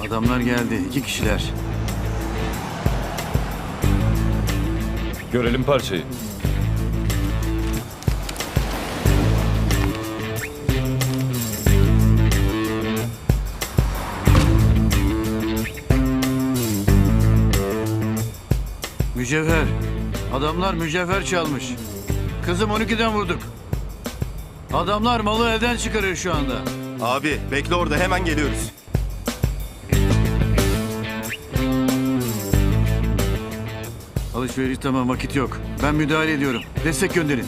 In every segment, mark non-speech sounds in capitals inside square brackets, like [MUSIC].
Adamlar geldi. iki kişiler. Görelim parçayı. Mücevher. Adamlar mücevher çalmış. Kızım 12'den vurduk. Adamlar malı elden çıkarıyor şu anda. Abi bekle orada hemen geliyoruz. Alışveriş tamam vakit yok. Ben müdahale ediyorum. Destek gönderin.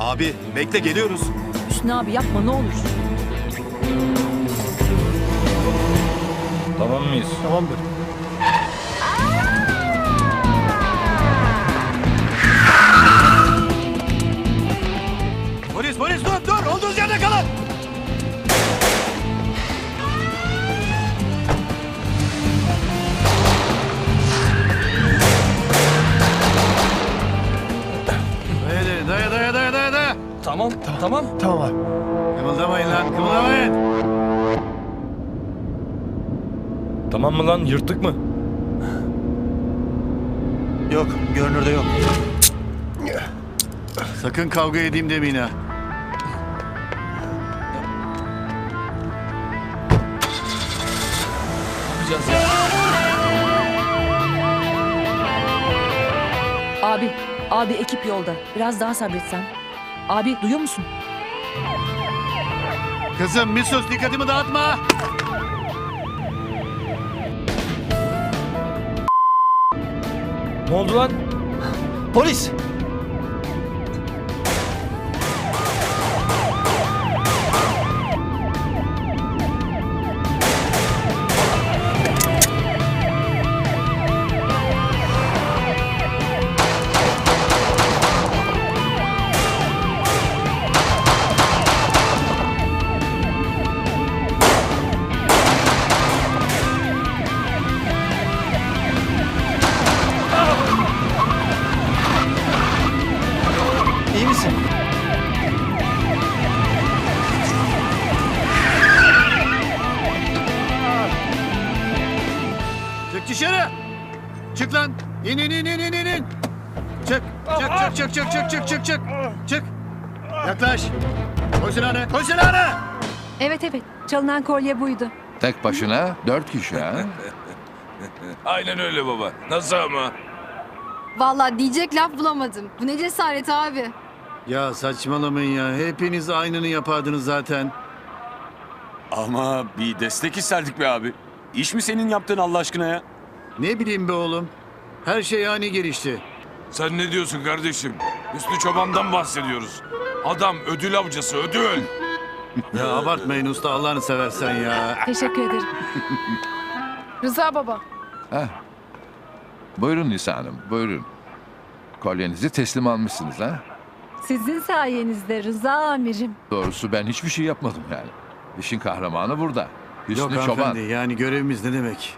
Abi bekle geliyoruz. Hüsnü abi yapma ne olur. Tamam mıyız? Polis polis dur dur olduğunuz yerde kalın. Tamam, tamam. Kımıldamayın lan kımıldamayın. Tamam mı lan? Yırttık mı? Yok görünürde yok. Sakın kavga edeyim demeyin ha. Abi, abi ekip yolda. Biraz daha sabretsen. Abi duyuyor musun? Kızım Misos dikkatimi dağıtma. Ne oldu lan? Polis! Dışarı. Çık lan. İn in in in in in. Çık. Çık çık çık çık çık çık çık çık. Çık. Yaklaş. Koy silahını. Koy silahını. Evet evet. Çalınan kolye buydu. Tek başına dört kişi ha? [LAUGHS] Aynen öyle baba. Nasıl ama? Vallahi diyecek laf bulamadım. Bu ne cesaret abi. Ya saçmalamayın ya. Hepiniz aynını yapardınız zaten. Ama bir destek isterdik be abi. İş mi senin yaptığın Allah aşkına ya? Ne bileyim be oğlum. Her şey ani gelişti. Sen ne diyorsun kardeşim? Hüsnü Çoban'dan bahsediyoruz. Adam ödül avcısı ödül. Ya abartmayın usta Allah'ını seversen ya. Teşekkür ederim. Rıza baba. Heh. Buyurun Nisa Hanım, buyurun. Kolyenizi teslim almışsınız ha? Sizin sayenizde Rıza amirim. Doğrusu ben hiçbir şey yapmadım yani. İşin kahramanı burada. Hüsnü Yok Çoban. hanımefendi yani görevimiz ne demek?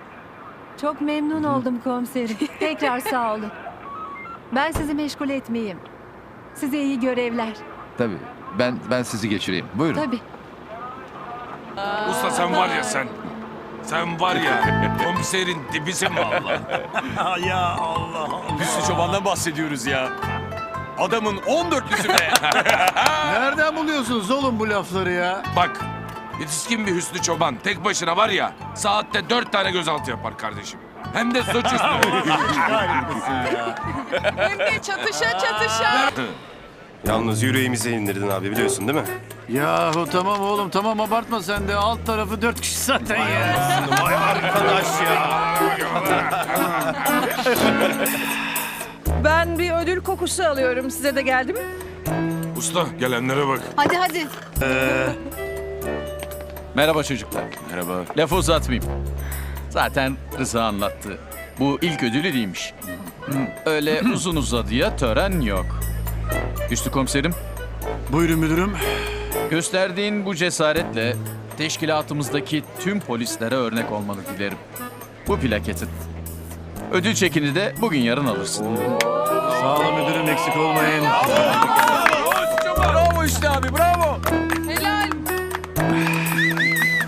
Çok memnun oldum komiserim. [LAUGHS] Tekrar sağ olun. Ben sizi meşgul etmeyeyim. Size iyi görevler. Tabii. Ben ben sizi geçireyim. Buyurun. Tabii. Usta sen var ya sen. Sen var ya [LAUGHS] komiserin dibisin valla. Hüsnü [LAUGHS] Çoban'dan bahsediyoruz ya. Adamın 14'lüsü be. Nereden buluyorsunuz oğlum bu lafları ya? Bak yetişkin bir Hüsnü Çoban tek başına var ya saatte dört tane gözaltı yapar kardeşim. Hem de suçüstü. [LAUGHS] Hem de çatışa çatışa. Yalnız yüreğimize indirdin abi biliyorsun değil mi? Yahu tamam oğlum tamam abartma sen de. Alt tarafı dört kişi zaten ya. Vay arkadaş ya. [LAUGHS] Ben bir ödül kokusu alıyorum. Size de geldi mi? Usta gelenlere bak. Hadi hadi. Merhaba çocuklar. Merhaba. Lafı uzatmayayım. Zaten Rıza anlattı. Bu ilk ödülü değilmiş. Öyle [CLEARS THROAT] uzun uzadıya tören yok. Üstü komiserim, Buyurun müdürüm. gösterdiğin bu cesaretle teşkilatımızdaki tüm polislere örnek olmanı dilerim. Bu plaketin. Ödül çekini de bugün yarın alırsın. Sağ olun müdürüm eksik olmayın. Bravo işte abi bravo.